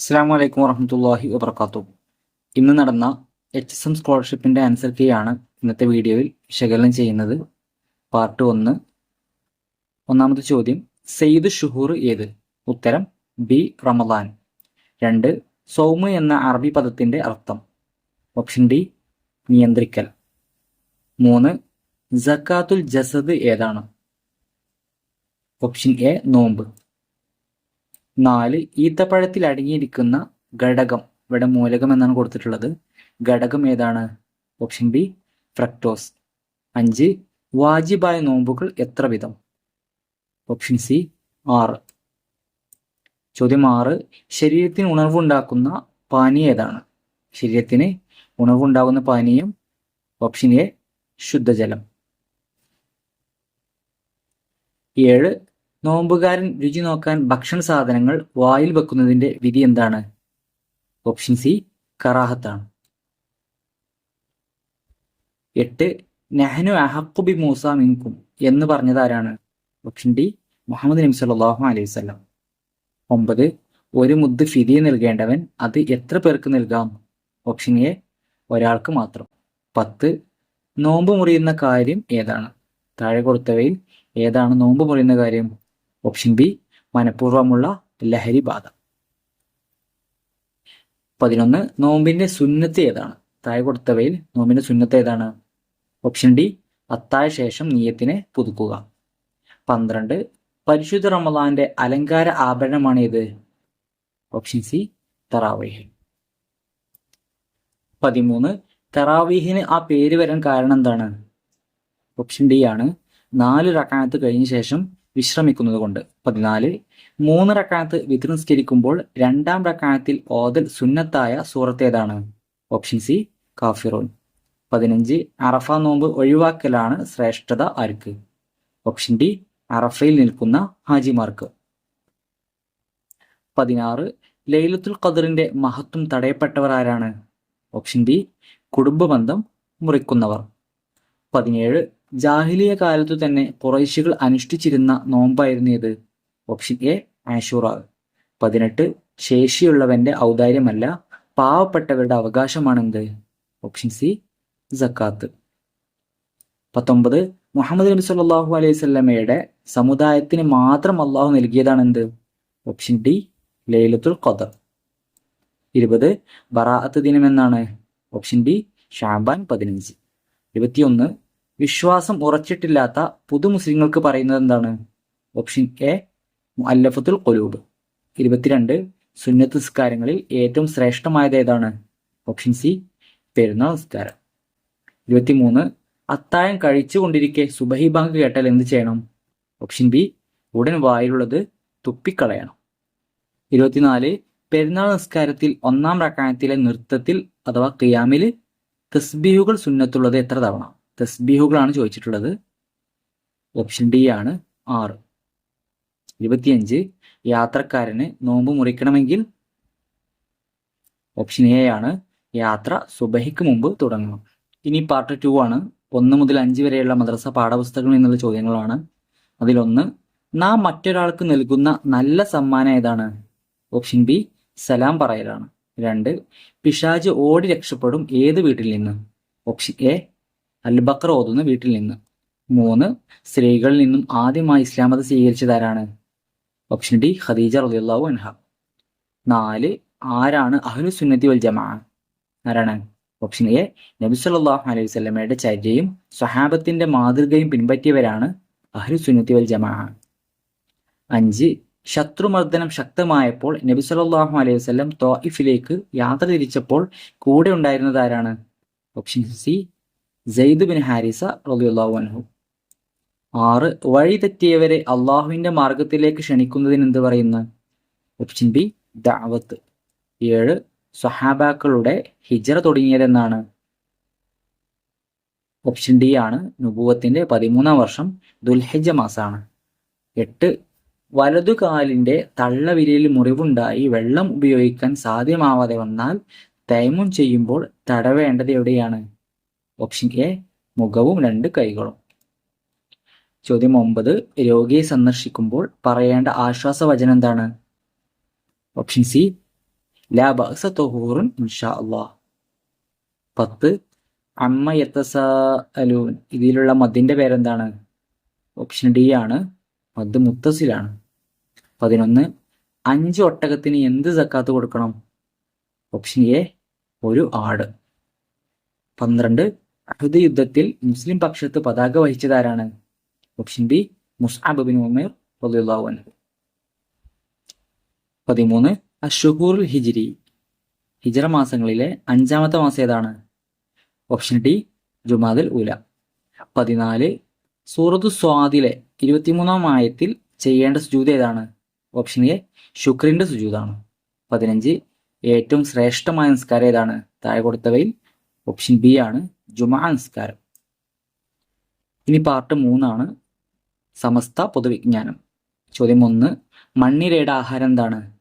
അസ്സാം വലൈക്കും വറഹമത്തല്ലാഹി വബർക്കാത്തു ഇന്ന് നടന്ന എച്ച് എസ് എം സ്കോളർഷിപ്പിന്റെ ആൻസർ കീ ആണ് ഇന്നത്തെ വീഡിയോയിൽ വിശകലനം ചെയ്യുന്നത്. പാർട്ട് ഒന്ന്. ഒന്നാമത്തെ ചോദ്യം സെയ്ദ് ഷുഹൂർ ഏത്? ഉത്തരം ബി റമദാൻ. രണ്ട് സൗമ് എന്ന അറബി പദത്തിന്റെ അർത്ഥം. ഓപ്ഷൻ ഡി നിയന്ത്രിക്കൽ. മൂന്ന് ജക്കാത്തുൽ ജസദ് ഏതാണ്? ഓപ്ഷൻ എ നോമ്പ്. നാല് ഈത്തപ്പഴത്തിൽ അടങ്ങിയിരിക്കുന്ന ഘടകം. ഇവിടെ മൂലകം എന്നാണ് കൊടുത്തിട്ടുള്ളത്. ഘടകം ഏതാണ്? ഓപ്ഷൻ ബി ഫ്രക്ടോസ് അഞ്ച് വാജിബായ നോമ്പുകൾ എത്ര വിധം? ഓപ്ഷൻ സി ആറ്. ചോദ്യം ആറ് ശരീരത്തിന് ഉണർവുണ്ടാക്കുന്ന പാനീയം ഏതാണ്? ശരീരത്തിന് ഉണർവുണ്ടാകുന്ന പാനീയം ഓപ്ഷൻ എ ശുദ്ധജലം. ഏഴ് നോമ്പുകാരൻ രുചി നോക്കാൻ ഭക്ഷണ സാധനങ്ങൾ വായിൽ വെക്കുന്നതിന്റെ വിധി എന്താണ്? ഓപ്ഷൻ സി കറാഹത്താണ്. എട്ട് നെഹനു അഹക്കുബി മൂസ മിൻകും എന്ന് പറഞ്ഞത് ആരാണ്? ഓപ്ഷൻ ഡി മുഹമ്മദ് നബി സല്ലല്ലാഹു അലൈഹി വസല്ലം. ഒമ്പത് ഒരു മുദ്ദ് ഫിദിയ നൽകേണ്ടവൻ അത് എത്ര പേർക്ക് നൽകാം? ഓപ്ഷൻ എ ഒരാൾക്ക് മാത്രം. പത്ത് നോമ്പ് മുറിയുന്ന കാര്യം ഏതാണ്? താഴെ കൊടുത്തവയിൽ ഏതാണ് നോമ്പ് മുറിയുന്ന കാര്യം? ഓപ്ഷൻ ബി മനഃപൂർവമുള്ള ലഹരി ബാധ. പതിനൊന്ന് നോമ്പിന്റെ സുന്നത്ത് ഏതാണ്? താഴെ കൊടുത്തവയിൽ നോമ്പിന്റെ സുന്നത്ത് ഏതാണ്? ഓപ്ഷൻ ഡി അത്തായ ശേഷം നീയത്തിനെ പുതുക്കുക. പന്ത്രണ്ട് പരിശുദ്ധ റമദാന്റെ അലങ്കാര ആഭരണമാണ് ഏത്? ഓപ്ഷൻ സി തറാവീഹ്. പതിമൂന്ന് തറാവീഹിന് ആ പേര് വരാൻ കാരണം എന്താണ്? ഓപ്ഷൻ ഡി ആണ്. നാല് റക്കാനത്ത് കഴിഞ്ഞ ശേഷം വിശ്രമിക്കുന്നത് കൊണ്ട് പതിനാല് മൂന്ന് റക്കാനത്ത് വിധി നിസ്കരിക്കുമ്പോൾ രണ്ടാം റക്കാനത്തിൽ ഓതൽ സുന്നത്തായ സൂറത്തേതാണ്. Option C കാഫിറോൻ. പതിനഞ്ച് അറഫ നോമ്പ് ഒഴിവാക്കലാണ് ശ്രേഷ്ഠത ആർക്ക്? ഓപ്ഷൻ ഡി അറഫയിൽ നിൽക്കുന്ന ഹാജിമാർക്ക്. പതിനാറ് ലൈലത്തുൽ ഖദറിന്റെ മഹത്വം തടയപ്പെട്ടവർ ആരാണ്? ഓപ്ഷൻ ബി കുടുംബബന്ധം മുറിക്കുന്നവർ. പതിനേഴ് ജാഹിലിയ കാലത്തു തന്നെ കുറേശികൾ അനുഷ്ഠിച്ചിരുന്ന നോമ്പായിരുന്നു ഇത്. ഓപ്ഷൻ എ ആഷൂറ. പതിനെട്ട് ശേഷിയുള്ളവന്റെ ഔദാര്യമല്ല പാവപ്പെട്ടവരുടെ അവകാശമാണെന്ത്? ഓപ്ഷൻ സി ജക്കാത്ത് പത്തൊമ്പത് മുഹമ്മദ് നബി സല്ലല്ലാഹു അലൈഹി സ്വല്ലമയുടെ സമുദായത്തിന് മാത്രം അള്ളാഹു നൽകിയതാണെന്ത്? ഓപ്ഷൻ ഡി ലൈലത്തുൽ ഖദർ. ഇരുപത് ബറാഅത്ത് ദിനം എന്നാണ് ഓപ്ഷൻ ബി ഷാബാൻ പതിനഞ്ച്. ഇരുപത്തിയൊന്ന് വിശ്വാസം ഉറച്ചിട്ടില്ലാത്ത പുതു മുസ്ലിങ്ങൾക്ക് പറയുന്നത് എന്താണ്? ഓപ്ഷൻ എ അല്ലഫത്തുൽ കൊലൂബ് ഇരുപത്തിരണ്ട് സുന്നത്ത് നിസ്കാരങ്ങളിൽ ഏറ്റവും ശ്രേഷ്ഠമായത് ഏതാണ്? ഓപ്ഷൻ സി പെരുന്നാൾ നിസ്കാരം. ഇരുപത്തിമൂന്ന് അത്തായം കഴിച്ചുകൊണ്ടിരിക്കെ സുബഹി ബാങ്ക് കേട്ടാൽ എന്ത് ചെയ്യണം? ഓപ്ഷൻ ബി ഉടൻ വായിലുള്ളത് തുപ്പിക്കളയണം. ഇരുപത്തിനാല് പെരുന്നാൾ നിസ്കാരത്തിൽ ഒന്നാം റക്കാനത്തിലെ നൃത്തത്തിൽ അഥവാ ക്യാമിൽ തസ്ബീഹുകൾ സുന്നത്തുള്ളത് എത്ര തവണ? തസ്ബീഹുകളാണ് ചോദിച്ചിട്ടുള്ളത്. ഓപ്ഷൻ ഡി ആണ് ആറ് ഇരുപത്തിയഞ്ച് യാത്രക്കാരന് നോമ്പ് മുറിക്കണമെങ്കിൽ ഓപ്ഷൻ എ ആണ്. യാത്ര സുബഹിക്ക് മുമ്പ് തുടങ്ങണം. ഇനി പാർട്ട് ടു ആണ്. ഒന്ന് മുതൽ അഞ്ച് വരെയുള്ള മദ്രസ പാഠപുസ്തകങ്ങൾ എന്നുള്ള ചോദ്യങ്ങളാണ്. അതിലൊന്ന് നാം മറ്റൊരാൾക്ക് നൽകുന്ന നല്ല സമ്മാനം ഏതാണ്? ഓപ്ഷൻ ബി സലാം പറയലാണ്. രണ്ട് പിശാജ് ഓടി രക്ഷപ്പെടും ഏത് വീട്ടിൽ നിന്ന്? ഓപ്ഷൻ എ അൽബക്കർ ഓതുന്ന വീട്ടിൽ നിന്ന്. മൂന്ന് സ്ത്രീകളിൽ നിന്നും ആദ്യമായി ഇസ്ലാം മതം സ്വീകരിച്ചതാരാണ് ഓപ്ഷൻ ഡി ഖദീജ റളിയല്ലാഹു അൻഹ. നാല് ആരാണ് അഹ്ലു സുന്നത്തി വൽ ജമാ ആരാണ്? ഓപ്ഷൻ എ നബി സല്ലല്ലാഹു അലൈഹി വസല്ലമയുടെ ചര്യയും സ്വഹാബത്തിന്റെ മാതൃകയും പിൻപറ്റിയവരാണ് അഹ്ലു സുന്നത്തി വൽ ജമാ അഞ്ച് ശത്രുമർദ്ദനം ശക്തമായപ്പോൾ നബി സല്ലല്ലാഹു അലൈഹി വസല്ലം തോയിഫിലേക്ക് യാത്ര തിരിച്ചപ്പോൾ കൂടെ ഉണ്ടായിരുന്നത് ആരാണ്? ഓപ്ഷൻ സി സെയ്ദ് ബിൻ ഹാരിസ അൻഹു. ആറ് വഴി തെറ്റിയവരെ അള്ളാഹുവിന്റെ മാർഗത്തിലേക്ക് ക്ഷണിക്കുന്നതിന് എന്ത് പറയുന്നു? ഓപ്ഷൻ ബി ദാവത്ത് ഏഴ് സ്വഹാബാക്കളുടെ ഹിജറ തുടങ്ങിയതെന്നാണ്. ഓപ്ഷൻ ഡി ആണ് നുപൂവത്തിന്റെ പതിമൂന്നാം വർഷം ദുൽഹിജ മാസാണ് എട്ട് വലതുകാലിന്റെ തള്ളവിരയിൽ മുറിവുണ്ടായി വെള്ളം ഉപയോഗിക്കാൻ സാധ്യമാവാതെ വന്നാൽ തൈമും ചെയ്യുമ്പോൾ തടവേണ്ടത് എവിടെയാണ്? ഓപ്ഷൻ എ മുഖവും രണ്ട് കൈകളും. ചോദ്യം ഒമ്പത് രോഗിയെ സന്ദർശിക്കുമ്പോൾ പറയേണ്ട ആശ്വാസവചനം എന്താണ് ഓപ്ഷൻ സി ലാ ബഅസ ഇൻഷാ പത്ത് അമ്മ യത്തസാലൂൻ ഇതിലുള്ള മദ്ദിന്റെ പേരെന്താണ്? ഓപ്ഷൻ ഡി ആണ് മദ് മുത്തസിലാണ്. പതിനൊന്ന് അഞ്ച് ഒട്ടകത്തിന് എന്ത് സക്കാത്ത് കൊടുക്കണം? ഓപ്ഷൻ എ ഒരു ആട്. പന്ത്രണ്ട് അഹുദ് യുദ്ധത്തിൽ മുസ്ലിം പക്ഷത്ത് പതാക വഹിച്ചതാരാണ്? Option B Musab bin Umair റളിയല്ലാഹു പതിമൂന്ന് അഷുഹൂറുൽ ഹിജിരി. ഹിജറ മാസങ്ങളിലെ അഞ്ചാമത്തെ മാസം ഏതാണ്? ഓപ്ഷൻ ഡി ജുമാദുൽ ഉല. പതിനാല് സൂറത്തു സ്വാദിലെ ഇരുപത്തിമൂന്നാം ആയത്തിൽ ചെയ്യേണ്ട സുജൂത് ഏതാണ്? ഓപ്ഷൻ എ ശുക്രിന്റെ സുജൂതാണ്. പതിനഞ്ച് ഏറ്റവും ശ്രേഷ്ഠമായ നിസ്കാരം ഏതാണ്? താഴെ കൊടുത്തവയിൽ ഓപ്ഷൻ ബി ആണ്. ജുമാ നിസ്കാരം. ഇനി പാർട്ട് മൂന്നാണ് സമസ്ത പൊതുവിജ്ഞാനം. ചോദ്യം ഒന്ന് മണ്ണിരയുടെ ആഹാരം എന്താണ്?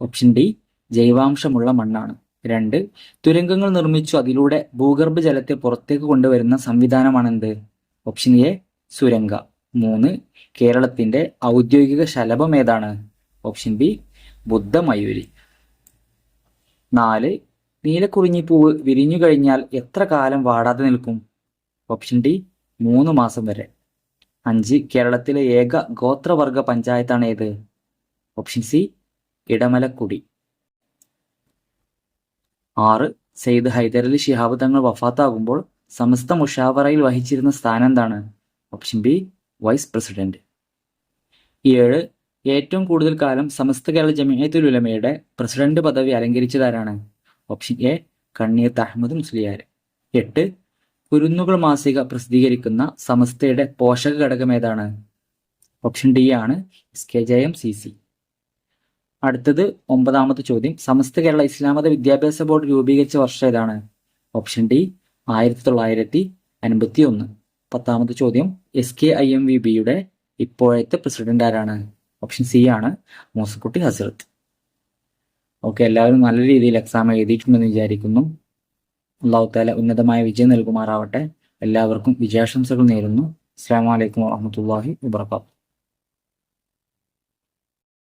ഓപ്ഷൻ ഡി ജൈവാംശമുള്ള മണ്ണാണ്. രണ്ട് തുരങ്കങ്ങൾ നിർമ്മിച്ചു അതിലൂടെ ഭൂഗർഭ ജലത്തെ പുറത്തേക്ക് കൊണ്ടുവരുന്ന സംവിധാനമാണെന്ത്? ഓപ്ഷൻ എ സുരംഗ മൂന്ന് കേരളത്തിന്റെ ഔദ്യോഗിക ശലഭം ഏതാണ്? ഓപ്ഷൻ ബി ബുദ്ധമയൂരി. നാല് നീലക്കുറിഞ്ഞിപ്പൂവ് വിരിഞ്ഞു കഴിഞ്ഞാൽ എത്ര കാലം വാടാതെ നിൽക്കും? ഓപ്ഷൻ ഡി മൂന്ന് മാസം വരെ. അഞ്ച് കേരളത്തിലെ ഏക ഗോത്രവർഗ പഞ്ചായത്താണ് ഏത്? Option C Edamalakudi. ആറ് സെയ്ദ് ഹൈദരലി ഷിഹാബ് തങ്ങൾ വഫാത്താകുമ്പോൾ സമസ്ത മുഷാവറയിൽ വഹിച്ചിരുന്ന സ്ഥാനം എന്താണ്? ഓപ്ഷൻ ബി വൈസ് പ്രസിഡന്റ് ഏഴ് ഏറ്റവും കൂടുതൽ കാലം സമസ്ത കേരള ജമിയത്തുൽ ഉലമയുടെ പ്രസിഡന്റ് പദവി അലങ്കരിച്ചതാരാണ് ഓപ്ഷൻ എ കണ്ണീർത്ത് അഹമ്മദ് മുസ്ലിയാർ എട്ട് കുരുന്നുകൾ മാസിക പ്രസിദ്ധീകരിക്കുന്ന സമസ്തയുടെ പോഷക ഘടകം ഏതാണ്? ഓപ്ഷൻ ഡി ആണ് S K J M C C അടുത്തത് ഒമ്പതാമത്തെ ചോദ്യം സമസ്ത കേരള ഇസ്ലാമത വിദ്യാഭ്യാസ ബോർഡ് രൂപീകരിച്ച വർഷം ഏതാണ്? ഓപ്ഷൻ ഡി ആയിരത്തി തൊള്ളായിരത്തി അൻപത്തി ഒന്ന് പത്താമത്തെ ചോദ്യം S K I M V ബിയുടെ ഇപ്പോഴത്തെ പ്രസിഡന്റ് ആരാണ്? ഓപ്ഷൻ സി ആണ് മൂസക്കുട്ടി ഹസരത്ത്. ഓക്കെ എല്ലാവരും നല്ല രീതിയിൽ എക്സാം എഴുതിയിട്ടുണ്ടെന്ന് വിചാരിക്കുന്നു. അള്ളാഹുത്താല ഉന്നതമായ വിജയം നൽകുമാറാവട്ടെ. എല്ലാവർക്കും വിജയാശംസകൾ നേരുന്നു. അസ്സാം വലൈക്കും വാഹമത്തല്ലാഹി വാബർക്കാത്തു